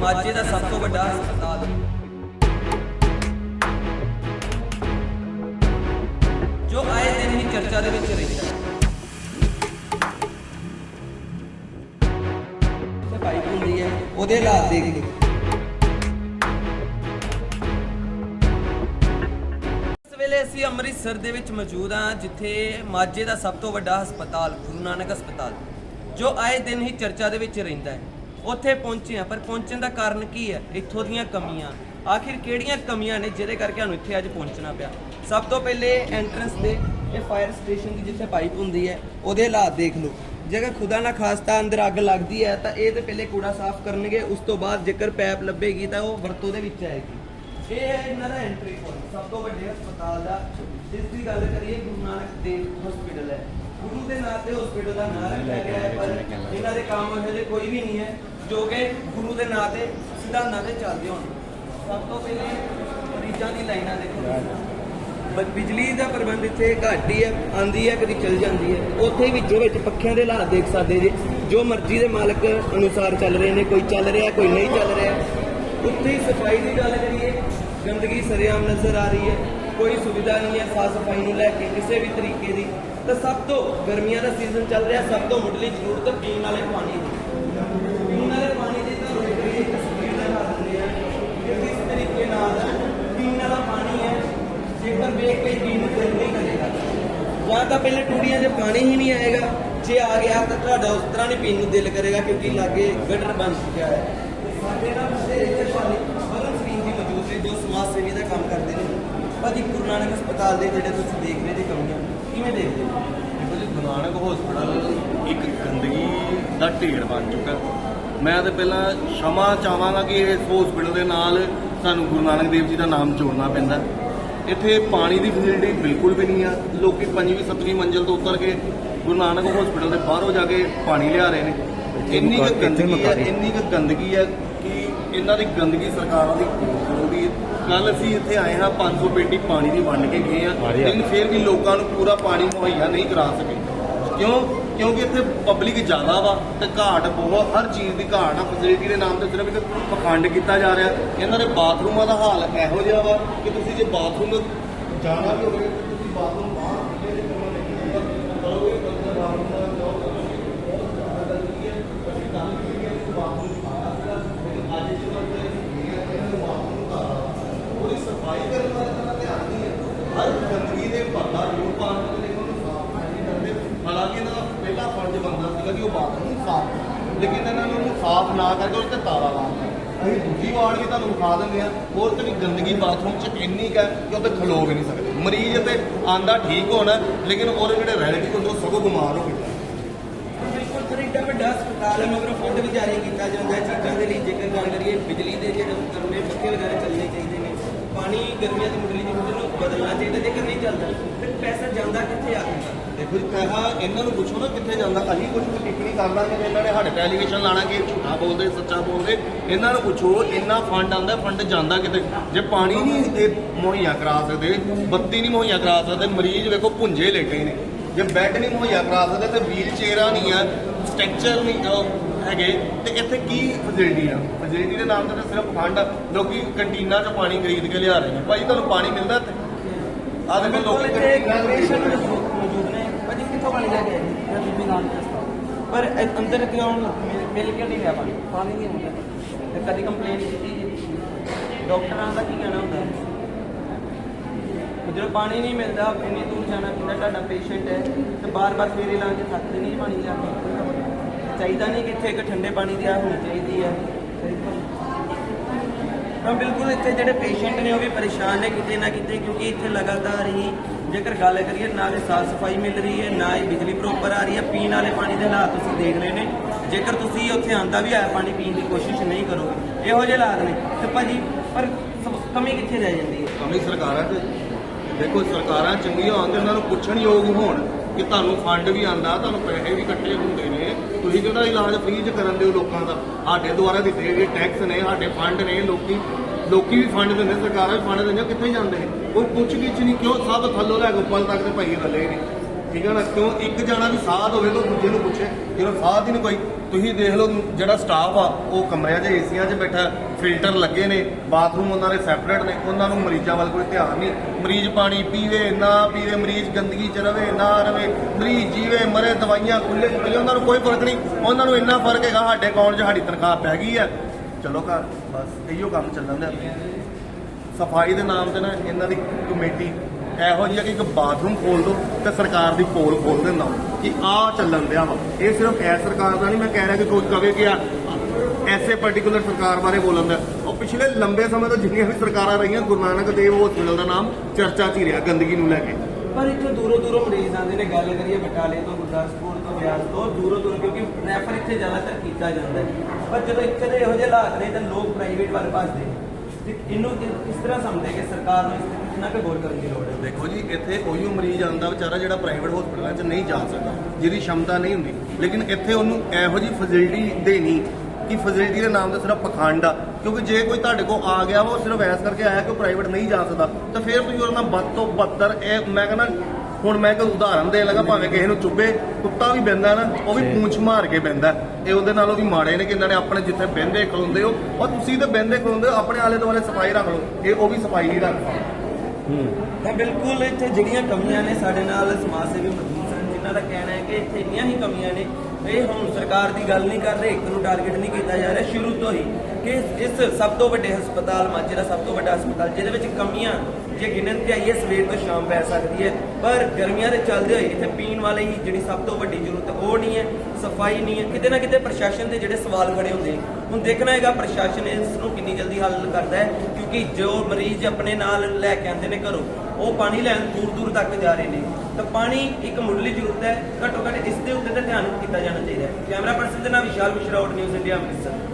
ਮਾਝੇ ਦਾ ਸਭ ਤੋਂ ਵੱਡਾ ਹਸਪਤਾਲ। ਜੋ ਆਏ ਦਿਨ ਹੀ ਚਰਚਾ ਦੇ ਵਿੱਚ ਰਹਿੰਦਾ ਹੈ। ਤੇ ਪਾਈਪ ਹੁੰਦੀ ਹੈ, ਉਹਦੇ ਹਾਲਾਤ ਦੇਖ ਲਓ। ਵੇਲੇ ਅਸੀਂ ਅੰਮ੍ਰਿਤਸਰ ਦੇ ਵਿੱਚ ਮੌਜੂਦ ਹਾਂ, ਜਿੱਥੇ ਮਾਝੇ ਦਾ ਸਭ ਤੋਂ ਵੱਡਾ ਹਸਪਤਾਲ, ਗੁਰੂ ਨਾਨਕ ਹਸਪਤਾਲ, ਜੋ ਆਏ ਦਿਨ ਹੀ ਚਰਚਾ ਦੇ ਵਿੱਚ ਰਹਿੰਦਾ ਹੈ। ਉੱਥੇ ਪਹੁੰਚੇ ਹਾਂ, ਪਰ ਪਹੁੰਚਣ ਦਾ ਕਾਰਨ ਕੀ ਹੈ? ਇੱਥੋਂ ਦੀਆਂ ਕਮੀਆਂ। ਆਖਿਰ ਕਿਹੜੀਆਂ ਕਮੀਆਂ ਨੇ ਜਿਹਦੇ ਕਰਕੇ ਸਾਨੂੰ ਇੱਥੇ ਅੱਜ ਪਹੁੰਚਣਾ ਪਿਆ? ਸਭ ਤੋਂ ਪਹਿਲੇ ਐਂਟਰੈਂਸ ਦੇ ਇਹ ਫਾਇਰ ਸਟੇਸ਼ਨ ਦੀ ਜਿੱਥੇ ਪਾਈਪ ਹੁੰਦੀ ਹੈ, ਉਹਦੇ ਹਾਲਾਤ ਦੇਖ ਲਓ। ਜੇਕਰ ਖੁਦਾ ਨਾ ਖਾਸਤਾ ਅੰਦਰ ਅੱਗ ਲੱਗਦੀ ਹੈ, ਤਾਂ ਇਹ ਤੇ ਪਹਿਲੇ ਕੂੜਾ ਸਾਫ਼ ਕਰਨਗੇ, ਉਸ ਤੋਂ ਬਾਅਦ ਜੇਕਰ ਪੈਪ ਲੱਭੇਗੀ, ਤਾਂ ਉਹ ਵਰਤੋਂ ਦੇ ਵਿੱਚ ਆਏਗੀ। ਇਹ ਹੈ ਇਹਨਾਂ ਦਾ ਐਂਟਰੀ ਪੁਆਇੰਟ ਸਭ ਤੋਂ ਵੱਡੇ ਹਸਪਤਾਲ ਦਾ। ਜਿਸ ਦੀ ਗੱਲ ਕਰੀਏ, ਗੁਰੂ ਨਾਨਕ ਦੇਵ ਹਸਪੀਟਲ ਹੈ। ਗੁਰੂ ਦੇ ਨਾਂ ਤੇ ਹਸਪੀਟਲ ਦਾ ਨਾਮ ਰੱਖਿਆ ਗਿਆ ਹੈ ਪਰ ਇਹਨਾਂ ਦੇ ਕੰਮ ਇਹੋ ਜਿਹੇ ਕੋਈ ਵੀ ਨਹੀਂ ਹੈ ਜੋ ਕਿ ਗੁਰੂ ਦੇ ਨਾਂ ਤੇ ਸਿਧਾਂਤਾਂ ਤੇ ਚੱਲਦੇ ਹੋਣ। ਸਭ ਤੋਂ ਪਹਿਲੇ ਮਰੀਜ਼ਾਂ ਦੀ ਲਾਈਨਾਂ ਦੇਖੋ। ਬਿਜਲੀ ਦਾ ਪ੍ਰਬੰਧ ਇੱਥੇ ਘੱਟ ਹੀ ਹੈ ਆਂਦੀ ਹੈ ਕਦੀ ਚਲ ਜਾਂਦੀ ਹੈ। ਉੱਥੇ ਵਿੱਚੋਂ ਵਿੱਚ ਪੱਖਿਆਂ ਦੇ ਹਾਲਾਤ ਦੇਖ ਸਕਦੇ ਜੀ ਜੋ ਮਰਜ਼ੀ ਦੇ ਮਾਲਕ ਅਨੁਸਾਰ ਚੱਲ ਰਹੇ ਨੇ ਕੋਈ ਚੱਲ ਰਿਹਾ ਕੋਈ ਨਹੀਂ ਚੱਲ ਰਿਹਾ। ਉੱਥੇ ਹੀ ਸਫ਼ਾਈ ਦੀ ਗੱਲ ਕਰੀਏ ਗੰਦਗੀ ਸਰੇਆਮ ਨਜ਼ਰ ਆ ਰਹੀ ਹੈ। ਕੋਈ ਸੁਵਿਧਾ ਨਹੀਂ ਹੈ ਸਾਫ਼ ਸਫ਼ਾਈ ਨੂੰ ਲੈ ਕੇ ਕਿਸੇ ਵੀ ਤਰੀਕੇ ਦੀ। ਤਾਂ ਸਭ ਤੋਂ ਗਰਮੀਆਂ ਦਾ ਸੀਜ਼ਨ ਚੱਲ ਰਿਹਾ, ਸਭ ਤੋਂ ਮੁੱਢਲੀ ਜ਼ਰੂਰਤ ਪੀਣ ਵਾਲੇ ਪਾਣੀ ਦੀ। ਪੀਣ ਵਾਲੇ ਪਾਣੀ ਦੀ ਤਾਂ ਰੋਕੜੀ ਤਸਵੀਰ ਦਿਖਾ ਦਿੰਦੇ ਆ ਕਿ ਕਿਸ ਤਰੀਕੇ ਨਾਲ ਪੀਣ ਵਾਲਾ ਪਾਣੀ ਹੈ, ਜੇਕਰ ਵੇਖ ਕੇ ਪੀਣ ਨਹੀਂ ਕਰੇਗਾ। ਜਾਂ ਤਾਂ ਪਹਿਲੇ ਟੂੜੀਆਂ 'ਚ ਪਾਣੀ ਹੀ ਨਹੀਂ ਆਏਗਾ, ਜੇ ਆ ਗਿਆ ਤਾਂ ਤੁਹਾਡਾ ਉਸ ਤਰ੍ਹਾਂ ਨਹੀਂ ਪੀਣ ਨੂੰ ਦਿਲ ਕਰੇਗਾ ਕਿਉਂਕਿ ਲਾਗੇ ਗਟਰ ਬਣ ਚੁੱਕਿਆ ਹੈ। ਸਾਡੇ ਨਾਲ ਸਾਡੇ ਇੱਥੇ ਸ਼ਾਲੀ ਬਰਨ ਸਿੰਘ ਜੀ ਮੌਜੂਦ ਨੇ ਜੋ ਸਮਾਜ ਸੇਵੀ ਦਾ ਕੰਮ ਕਰਦੇ ਨੇ। ਭਾਜੀ ਗੁਰੂ ਨਾਨਕ ਹਸਪਤਾਲ ਦੇ ਜਿਹੜੇ ਤੁਸੀਂ ਦੇਖ ਰਹੇ ਜੀ ਕਮੀਆਂ ਕਿਵੇਂ ਦੇਖਦੇ ਹੋ? ਦੇਖੋ ਜੀ ਗੁਰੂ ਨਾਨਕ ਹਸਪੀਟਲ ਇੱਕ ਗੰਦਗੀ ਦਾ ਢੇਰ ਬਣ ਚੁੱਕਾ। ਮੈਂ ਤਾਂ ਪਹਿਲਾਂ ਸ਼ਮਾ ਚਾਹਾਂਗਾ ਕਿ ਇਸ ਹਸਪੀਟਲ ਦੇ ਨਾਲ ਸਾਨੂੰ ਗੁਰੂ ਨਾਨਕ ਦੇਵ ਜੀ ਦਾ ਨਾਮ ਜੋੜਨਾ ਪੈਂਦਾ। ਇੱਥੇ ਪਾਣੀ ਦੀ ਫੈਸਿਲਿਟੀ ਬਿਲਕੁਲ ਵੀ ਨਹੀਂ ਆ। ਲੋਕੀ ਪੰਜਵੀਂ ਸੱਤਵੀਂ ਮੰਜ਼ਲ ਤੋਂ ਉਤਰ ਕੇ ਗੁਰੂ ਨਾਨਕ ਹਸਪੀਟਲ ਦੇ ਬਾਹਰੋਂ ਜਾ ਕੇ ਪਾਣੀ ਲਿਆ ਰਹੇ ਨੇ। ਇੰਨੀ ਕੁ ਗੰਦਗੀ ਹੈ ਇੰਨੀ ਕੁ ਗੰਦਗੀ ਹੈ ਕਿ ਇਹਨਾਂ ਦੀ ਗੰਦਗੀ ਸਰਕਾਰਾਂ ਦੀ ਕਰੂਗੀ ਕੱਲ ਅਸੀਂ ਇੱਥੇ ਆਏ ਹਾਂ 500 ਪੇਟੀ ਪਾਣੀ ਦੀ ਵੰਡ ਕੇ ਗਏ ਹਾਂ। ਲੇਕਿਨ ਫਿਰ ਵੀ ਲੋਕਾਂ ਨੂੰ ਪੂਰਾ ਪਾਣੀ ਮੁਹੱਈਆ ਨਹੀਂ ਕਰਾ ਸਕੇ। ਕਿਉਂ? ਕਿਉਂਕਿ ਇੱਥੇ ਪਬਲਿਕ ਜ਼ਿਆਦਾ ਵਾ ਤੇ ਘਾਟ ਬਹੁਤ ਹਰ ਚੀਜ਼ ਦੀ ਘਾਟ ਆ। ਫੈਸਿਲਿਟੀ ਦੇ ਨਾਮ ਤੇ ਸਿਰਫ ਇੱਕ ਪਖੰਡ ਕੀਤਾ ਜਾ ਰਿਹਾ। ਇਹਨਾਂ ਦੇ ਬਾਥਰੂਮਾਂ ਦਾ ਹਾਲ ਇਹੋ ਜਿਹਾ ਵਾ ਕਿ ਤੁਸੀਂ ਜੇ ਬਾਥਰੂਮ ਜਾਣਾ ਵੀ ਹੋਵੇ ਤਾਂ ਤੁਸੀਂ ਬਾਥਰੂਮ ਬਾਹਰ ਖੁੱਲ੍ਹੇ ਜਿਹੇ ਕਰਨਾ ਨਹੀਂ ਕਰੋਗੇ ਤਾਂ ਬਾਥਰੂਮ ਦਾ ਜਾਓ ਬਹੁਤ ਜ਼ਿਆਦਾ ਗੰਦਗੀ ਹੈ ਅਸੀਂ ਕੰਮ ਕੀਤੀ ਹੈ ਕਿ ਬਾਥਰੂਮ ਆਇਆ ਸੀਗਾ ਲੇਕਿਨ ਅੱਜ ਇਸ ਵਕਤ ਇਹਨਾਂ ਨੂੰ ਬਾਥਰੂਮ ਦਾ ਉਹਦੀ ਸਫ਼ਾਈ ਕਰਨ ਵਾਲੇ ਦਾ ਧਿਆਨ ਨਹੀਂ ਹੈ ਹਰ ਗੰਦਗੀ ਦੇ ਪੱਤਾ ਜੋ ਪਾਣ ਦੇ ਦੇਖੋ ਨੂੰ ਸਾਫ਼ ਨਹੀਂ ਕਰਦੇ ਹਾਲਾਂਕਿ ਇਹਨਾਂ ਦਾ ਪਹਿਲਾ ਫਰਜ਼ ਬਣਦਾ ਸੀਗਾ ਕਿ ਉਹ ਬਾਥਰੂਮ ਨੂੰ ਸਾਫ਼ ਕਰਨ। ਲੇਕਿਨ ਇਹਨਾਂ ਨੂੰ ਉਹਨੂੰ ਸਾਫ਼ ਨਾ ਕਰਕੇ ਉਸ ਤੇ ਤਾਲਾ ਲਾ ਅਸੀਂ ਦੂਜੀ ਵਾਰ ਵੀ ਤੁਹਾਨੂੰ ਵਿਖਾ ਦਿੰਦੇ ਆ ਹੋਰ ਤੇ ਵੀ ਗੰਦਗੀ ਬਾਥਰੂਮ 'ਚ ਇੰਨੀ ਕੁ ਹੈ ਕਿ ਉਹ ਤੇ ਖਲੋ ਵੀ ਨਹੀਂ ਸਕਦੇ। ਮਰੀਜ਼ ਤੇ ਆਂਦਾ ਠੀਕ ਹੋਣਾ, ਲੇਕਿਨ ਉਹਦੇ ਜਿਹੜੇ ਰਿਲੇਟਿਵ ਹੁੰਦੇ, ਉਹ ਸਗੋਂ ਬਿਮਾਰ ਹੋ ਗਏ। ਬਿਲਕੁਲ ਸਰ, ਇੱਡਾ ਵੱਡਾ ਹਸਪਤਾਲ ਹੈ, ਮਗਰ ਫੰਡ ਵੀ ਜਾਰੀ ਕੀਤਾ ਜਾਂਦਾ ਚੀਜ਼ਾਂ ਦੇ ਲਈ ਜੇਕਰ ਗੱਲ ਕਰੀਏ, ਬਿਜਲੀ ਦੇ ਜਿਹੜੇ ਉਪਕਰਨੇ ਪੱਖੇ ਵਗੈਰਾ ਚੱਲਣੇ ਚਾਹੀਦੇ ਨੇ। ਪਾਣੀ ਗਰਮੀਆਂ ਦੀ ਮੁੱਢਲੀ ਜ਼ਰੂਰਤ ਨੂੰ ਬਦਲਣਾ ਚਾਹੀਦਾ, ਜੇਕਰ ਨਹੀਂ ਚੱਲਦਾ, ਫਿਰ ਪੈਸਾ ਜਾਂਦਾ ਕਿੱਥੇ ਆ? ਦੇਖੋ ਜੀ ਪੈਸਾ ਇਹਨਾਂ ਨੂੰ ਪੁੱਛੋ ਨਾ ਕਿੱਥੇ ਜਾਂਦਾ, ਅਸੀਂ ਕੁਝ ਟਿੱਪਣੀ ਕਰ ਦਾਂਗੇ ਤੇ ਇਹਨਾਂ ਨੇ ਸਾਡੇ ਤੇ ਐਲੀਗੇਸ਼ਨ ਲਾਣਾ ਕਿ ਇਹ ਝੂਠਾ ਬੋਲਦੇ, ਸੱਚਾ ਬੋਲਦੇ, ਇਹਨਾਂ ਨੂੰ ਪੁੱਛੋ ਇੰਨਾ ਫੰਡ ਆਉਂਦਾ ਫੰਡ ਜਾਂਦਾ ਕਿਤੇ ਜੇ ਪਾਣੀ ਨਹੀਂ ਇਹ ਮੁਹੱਈਆ ਕਰਾ ਸਕਦੇ, ਬੱਤੀ ਨਹੀਂ ਮੁਹੱਈਆ ਕਰਾ ਸਕਦੇ, ਮਰੀਜ਼ ਵੇਖੋ ਭੁੰਜੇ ਲੈਟੇ ਨੇ। ਜੇ ਬੈੱਡ ਨਹੀਂ ਮੁਹੱਈਆ ਕਰਾ ਸਕਦੇ ਤੇ ਵੀਲ ਚੇਅਰਾਂ ਨਹੀਂ ਆ ਸਟ੍ਰਕਚਰ ਨਹੀਂ ਅਹ ਹੈਗੇ ਤੇ ਇੱਥੇ ਕੀ ਫੈਸਿਲਿਟੀ ਆ? ਫੈਸਿਲਿਟੀ ਦੇ ਨਾਮ ਤੇ ਤਾਂ ਸਿਰਫ ਫੰਡ ਆ। ਲੋਕੀ ਕੰਟੀਨਾਂ 'ਚ ਪਾਣੀ ਖਰੀਦ ਕੇ ਲਿਆ ਰਹੇ ਨੇ। ਭਾਈ ਤੁਹਾਨੂੰ ਪਾਣੀ ਮਿਲਦਾ ਇੱਥੇ? ਆਹ ਦੇਖੋ ਲੋਕੀ ਕੰਟੀਨਾਂ 'ਚ ਪੇਸ਼ੈਂਟ ਮੌਜੂਦ ਨੇ। ਭਾਜੀ ਕਿੱਥੋਂ ਪਾਣੀ ਲੈ ਕੇ ਆਏ? ਜੀ ਮੈਂ ਬੀਬੀ ਨਾਮ ਪਰ ਇਹ ਅੰਦਰ ਕਿਉਂ ਮਿਲ- ਮਿਲ ਕੇ ਨਹੀਂ ਰਿਹਾ ਪਾਣੀ? ਪਾਣੀ ਨਹੀਂ ਹੁੰਦਾ ਤੇ ਕਦੀ ਕੰਪਲੇਂਟ ਕੀਤੀ ਜੀ? ਡਾਕਟਰਾਂ ਦਾ ਕੀ ਕਹਿਣਾ ਹੁੰਦਾ? ਜਦੋਂ ਪਾਣੀ ਨਹੀਂ ਮਿਲਦਾ, ਇੰਨੀ ਦੂਰ ਜਾਣਾ ਪੈਂਦਾ, ਤੁਹਾਡਾ ਪੇਸ਼ੈਂਟ ਹੈ, ਤੇ ਬਾਰ-ਬਾਰ ਫੇਰੇ ਲਾ ਕੇ ਥੱਕਦੇ ਨਹੀਂ ਪਾਣੀ ਲਿਆ ਕੇ ਚਾਹੀਦਾ ਨਹੀਂ ਕਿ ਇੱਥੇ ਇੱਕ ਠੰਡੇ ਪਾਣੀ ਦੀ ਆ ਹੋਣੀ ਚਾਹੀਦੀ ਹੈ। ਤਾਂ ਬਿਲਕੁਲ ਇੱਥੇ ਜਿਹੜੇ ਪੇਸ਼ੈਂਟ ਨੇ, ਉਹ ਵੀ ਪਰੇਸ਼ਾਨ ਨੇ ਕਿਤੇ ਨਾ ਕਿਤੇ, ਕਿਉਂਕਿ ਇੱਥੇ ਲਗਾਤਾਰ ਹੀ ਜੇਕਰ ਗੱਲ ਕਰੀਏ, ਨਾ ਹੀ ਸਾਫ਼ ਸਫ਼ਾਈ ਮਿਲ ਰਹੀ ਹੈ, ਨਾ ਹੀ ਬਿਜਲੀ ਪ੍ਰੋਪਰ ਆ ਰਹੀ ਹੈ, ਪੀਣ ਵਾਲੇ ਪਾਣੀ ਦੇ ਹਾਲਾਤ ਤੁਸੀਂ ਦੇਖ ਰਹੇ ਨੇ। ਜੇਕਰ ਤੁਸੀਂ ਉੱਥੇ ਆਂਦਾ ਵੀ ਆਇਆ ਪਾਣੀ ਪੀਣ ਦੀ ਕੋਸ਼ਿਸ਼ ਨਹੀਂ ਕਰੋਗੇ, ਇਹੋ ਜਿਹੇ ਹਾਲਾਤ ਨੇ। ਤੇ ਭਾਜੀ, ਪਰ ਕਮੀ ਕਿੱਥੇ ਰਹਿ ਜਾਂਦੀ ਹੈ? ਕਮੀ ਸਰਕਾਰਾਂ 'ਚ ਦੇਖੋ, ਸਰਕਾਰਾਂ ਚੰਗੀਆਂ ਹੋਣ ਤੇ ਉਹਨਾਂ ਨੂੰ ਪੁੱਛਣ ਯੋਗ ਹੋਣ ਕਿ ਤੁਹਾਨੂੰ ਫੰਡ ਵੀ ਆਂਦਾ ਤੁਹਾਨੂੰ ਪੈਸੇ ਵੀ ਇਕੱਠੇ ਹੁੰਦੇ ਨੇ। ਤੁਸੀਂ ਕਿਹੜਾ ਇਲਾਜ ਫ੍ਰੀ 'ਚ ਕਰਨ ਦਿਓ ਲੋਕਾਂ ਦਾ? ਸਾਡੇ ਦੁਆਰਾ ਦਿੱਤੇ ਗਏ ਟੈਕਸ ਨੇ, ਸਾਡੇ ਫੰਡ ਨੇ, ਲੋਕੀ ਲੋਕੀ ਵੀ ਫੰਡ ਦਿੰਦੇ, ਸਰਕਾਰਾਂ ਵੀ ਫੰਡ ਦਿੰਦੀਆਂ ਕਿੱਥੇ ਜਾਂਦੇ? ਨੇ ਕੋਈ ਪੁੱਛ ਗਿੱਛ ਨਹੀਂ, ਕਿਉਂ ਸਭ ਥੱਲੋਂ ਲੈ ਕੇ ਉੱਪਰ ਤੱਕ ਤੇ ਭਾਈ ਰੱਲੇ ਨੇ? ਠੀਕ ਹੈ ਨਾ? ਕਿਉਂ? ਇੱਕ ਜਾਣਾ ਵੀ ਸਾਧ ਹੋਵੇ ਤਾਂ ਦੂਜੇ ਨੂੰ ਪੁੱਛੇ। ਜਦੋਂ ਸਾਧ ਹੀ ਨਹੀਂ ਕੋਈ, ਤੁਸੀਂ ਦੇਖ ਲਓ ਜਿਹੜਾ ਸਟਾਫ ਆ, ਉਹ ਕਮਰਿਆਂ 'ਚ ਏਸੀਆਂ 'ਚ ਬੈਠਾ ਫਿਲਟਰ ਲੱਗੇ ਨੇ ਬਾਥਰੂਮ ਉਹਨਾਂ ਦੇ ਸੈਪਰੇਟ ਨੇ, ਉਹਨਾਂ ਨੂੰ ਮਰੀਜ਼ਾਂ ਵੱਲ ਕੋਈ ਧਿਆਨ ਨਹੀਂ। ਮਰੀਜ਼ ਪਾਣੀ ਪੀਵੇ, ਨਾ ਪੀਵੇ, ਮਰੀਜ਼ ਗੰਦਗੀ 'ਚ ਰਵੇ, ਨਾ ਰਵੇ, ਮਰੀਜ਼ ਜੀਵੇ, ਮਰੇ, ਦਵਾਈਆਂ ਖੁੱਲੇ 'ਚ ਪਈਆਂ ਉਹਨਾਂ ਨੂੰ ਕੋਈ ਫ਼ਰਕ ਨਹੀਂ। ਉਹਨਾਂ ਨੂੰ ਇੰਨਾ ਫ਼ਰਕ ਹੈਗਾ, ਸਾਡੇ ਅਕਾਊਂਟ 'ਚ ਸਾਡੀ ਤਨਖਾਹ ਪੈ ਗਈ ਹੈ। ਚਲੋ ਘਰ, ਬਸ ਇਹੀਓ ਕੰਮ ਚੱਲਣ ਦਿਆ। ਸਫ਼ਾਈ ਦੇ ਨਾਮ ਤੇ ਨਾ, ਇਹਨਾਂ ਦੀ ਕਮੇਟੀ ਇਹੋ ਜਿਹੀ ਆ ਕਿ ਇੱਕ ਬਾਥਰੂਮ ਖੋਲ ਦੋ ਤੇ ਸਰਕਾਰ ਦੀ ਪੋਲ ਖੋਲ ਦਿੰਦਾ ਕਿ ਆ ਚੱਲਣ ਦਿਆ ਵਾ। ਇਹ ਸਿਰਫ ਐ ਸਰਕਾਰ ਦਾ ਨਹੀਂ, ਮੈਂ ਕਹਿ ਰਿਹਾ ਕਿ ਕੋਈ ਕਵੇ ਕਿ ਆ ਐਸੇ ਪਾਰਟਿਕੂਲਰ ਸਰਕਾਰ ਬਾਰੇ ਬੋਲਣ ਦਾ। ਉਹ ਪਿਛਲੇ ਲੰਬੇ ਸਮੇਂ ਤੋਂ ਜਿੰਨੀਆਂ ਵੀ ਸਰਕਾਰਾਂ ਰਹੀਆਂ, ਗੁਰੂ ਨਾਨਕ ਦੇਵ ਹਸਪੀਟਲ ਦਾ ਨਾਮ ਚਰਚਾ 'ਚ ਹੀ ਰਿਹਾ, ਗੰਦਗੀ ਨੂੰ ਲੈ ਕੇ। ਪਰ ਇੱਥੇ ਦੂਰੋਂ ਦੂਰੋਂ ਮਰੀਜ਼ ਆਉਂਦੇ ਨੇ, ਗੱਲ ਕਰੀਏ ਬਟਾਲੇ ਤੋਂ, ਗੁਰਦਾਸਪੁਰ ਤੋਂ, ਬਿਆਸ ਤੋਂ, ਦੂਰੋਂ ਦੂਰ, ਕਿਉਂਕਿ ਰੈਫਰ ਇੱਥੇ ਜ਼ਿਆਦਾਤਰ ਕੀਤਾ ਜਾਂਦਾ ਹੈ। ਪਰ ਜਦੋਂ ਇੱਥੇ ਦੇ ਇਹੋ ਜਿਹੇ ਹਾਲਾਤ ਨੇ, ਤਾਂ ਲੋਕ ਪ੍ਰਾਈਵੇਟ ਵੱਲ ਭੱਜਦੇ ਨੇ। ਤੇ ਇਹਨੂੰ ਕਿ- ਕਿਸ ਤਰ੍ਹਾਂ ਸਮਝਦੇ ਕਿ ਸਰਕਾਰ ਨੂੰ ਇਸ ਕਿੰਨਾ ਕੁ ਗੌਰ ਕਰਨ ਦੀ ਲੋੜ ਹੈ? ਦੇਖੋ ਜੀ ਇੱਥੇ ਉਹੀ ਮਰੀਜ਼ ਆਉਂਦਾ ਵਿਚਾਰਾ ਜਿਹੜਾ ਪ੍ਰਾਈਵੇਟ ਹਸਪੀਟਲਾਂ 'ਚ ਨਹੀਂ ਜਾ ਸਕਦਾ ਜਿਹਦੀ ਸ਼ਮਤਾ ਨਹੀਂ ਹੁੰਦੀ। ਲੇਕਿਨ ਇੱਥੇ ਉਹਨੂੰ ਇਹੋ ਜੀ ਫੈਸਿਲਿਟੀ ਦੇਣੀ ਕਿ ਫੈਸਿਲਿਟੀ ਦੇ ਨਾਮ ਤੇ ਸਿਰਫ ਪਖੰਡ ਆ। ਕਿਉਂਕਿ ਜੇ ਕੋਈ ਤੁਹਾਡੇ ਕੋਲ ਆ ਗਿਆ ਵਾ ਉਹ ਸਿਰਫ ਐਸ ਕਰਕੇ ਆਇਆ ਕਿ ਉਹ ਪ੍ਰਾਈਵੇਟ ਨਹੀਂ ਜਾ ਸਕਦਾ ਤਾਂ ਫਿਰ ਤੁਸੀਂ ਨਾਲ ਵੱਧ ਤੋਂ ਬੱਤਰ ਇਹ ਮੈਂ ਕਹਿੰਦਾ ਹੁਣ ਮੈਂ ਇੱਕ ਉਦਾਹਰਨ ਦੇਣ ਲੱਗਾ ਭਾਵੇਂ ਕਿਸੇ ਨੂੰ ਚੁੱਭੇ ਕੁੱਤਾ ਵੀ ਬੈੰਦਾ ਨਾ ਉਹ ਵੀ ਪੂੰਛ ਮਾਰ ਕੇ ਬੈੰਦਾ ਇਹ ਉਹਦੇ ਨਾਲੋਂ ਵੀ ਮਾੜੇ ਨੇ ਕਿ ਇਹਨਾਂ ਨੇ ਆਪਣੇ ਜਿੱਥੇ ਬਹਿੰਦੇ ਖਲੋਂਦੇ ਹੋ ਔਰ ਤੁਸੀਂ ਤੇ ਬਹਿੰਦੇ ਖਲੋਂਦੇ ਹੋ ਆਪਣੇ ਆਲੇ ਦੁਆਲੇ ਸਫ਼ਾਈ ਰੱਖ ਲਓ ਇਹ ਉਹ ਵੀ ਸਫ਼ਾਈ ਨਹੀਂ ਰੱਖਦਾ ਤਾਂ ਬਿਲਕੁਲ ਇੱਥੇ ਜਿਹੜੀਆਂ ਕਮੀਆਂ ਨੇ ਸਾਡੇ ਨਾਲ ਸਮਾਜ ਸੇਵੀ ਮੌਜੂਦ ਸਨ ਜਿਨ੍ਹਾਂ ਦਾ ਕਹਿਣਾ ਹੈ ਕਿ ਇੱਥੇ ਇੰਨੀਆਂ ਹੀ ਕਮੀਆਂ ਨੇ ਇਹ ਹੁਣ ਸਰਕਾਰ ਦੀ ਗੱਲ ਨਹੀਂ ਕਰ ਰਹੇ, ਇੱਕ ਨੂੰ ਟਾਰਗੇਟ ਨਹੀਂ ਕੀਤਾ ਜਾ ਰਿਹਾ, ਸ਼ੁਰੂ ਤੋਂ ਹੀ ਕਿ ਇਸ ਸਭ ਤੋਂ ਵੱਡੇ ਹਸਪਤਾਲ ਮਾਝੇ ਦਾ ਸਭ ਤੋਂ ਵੱਡਾ ਹਸਪਤਾਲ, ਜਿਹਦੇ ਵਿੱਚ ਕਮੀਆਂ ਜੇ ਗਿਣਨ ਤੇ ਆਈਏ, ਸਵੇਰ ਤੋਂ ਸ਼ਾਮ ਪੈ ਸਕਦੀ ਹੈ। ਪਰ ਗਰਮੀਆਂ ਦੇ ਚੱਲਦੇ ਹੋਏ ਇੱਥੇ ਪੀਣ ਵਾਲੇ ਹੀ ਜਿਹੜੀ ਸਭ ਤੋਂ ਵੱਡੀ ਜ਼ਰੂਰਤ, ਉਹ ਨਹੀਂ ਹੈ, ਸਫ਼ਾਈ ਨਹੀਂ ਹੈ। ਕਿਤੇ ਨਾ ਕਿਤੇ ਪ੍ਰਸ਼ਾਸਨ ਦੇ ਜਿਹੜੇ ਸਵਾਲ ਖੜੇ ਹੁੰਦੇ ਹੁਣ ਦੇਖਣਾ ਹੈਗਾ, ਪ੍ਰਸ਼ਾਸਨ ਇਸ ਨੂੰ ਕਿੰਨੀ ਜਲਦੀ ਹੱਲ ਕਰਦਾ ਹੈ, ਕਿਉਂਕਿ ਜੋ ਮਰੀਜ਼ ਆਪਣੇ ਨਾਲ ਲੈ ਕੇ ਆਉਂਦੇ ਨੇ ਘਰੋਂ ਉਹ ਪਾਣੀ ਲੈਣ ਦੂਰ ਦੂਰ ਤੱਕ ਜਾ ਰਹੇ ਨੇ। ਤਾਂ ਪਾਣੀ ਇੱਕ ਮੁੱਢਲੀ ਜ਼ਰੂਰਤ ਹੈ। ਘੱਟੋ ਘੱਟ ਇਸ ਦੇ ਉੱਤੇ ਤਾਂ ਧਿਆਨ ਕੀਤਾ ਜਾਣਾ ਚਾਹੀਦਾ ਹੈ। ਕੈਮਰਾ ਪਰਸਨ ਦੇ ਨਾਲ Vishal Mishra out news India Amritsar.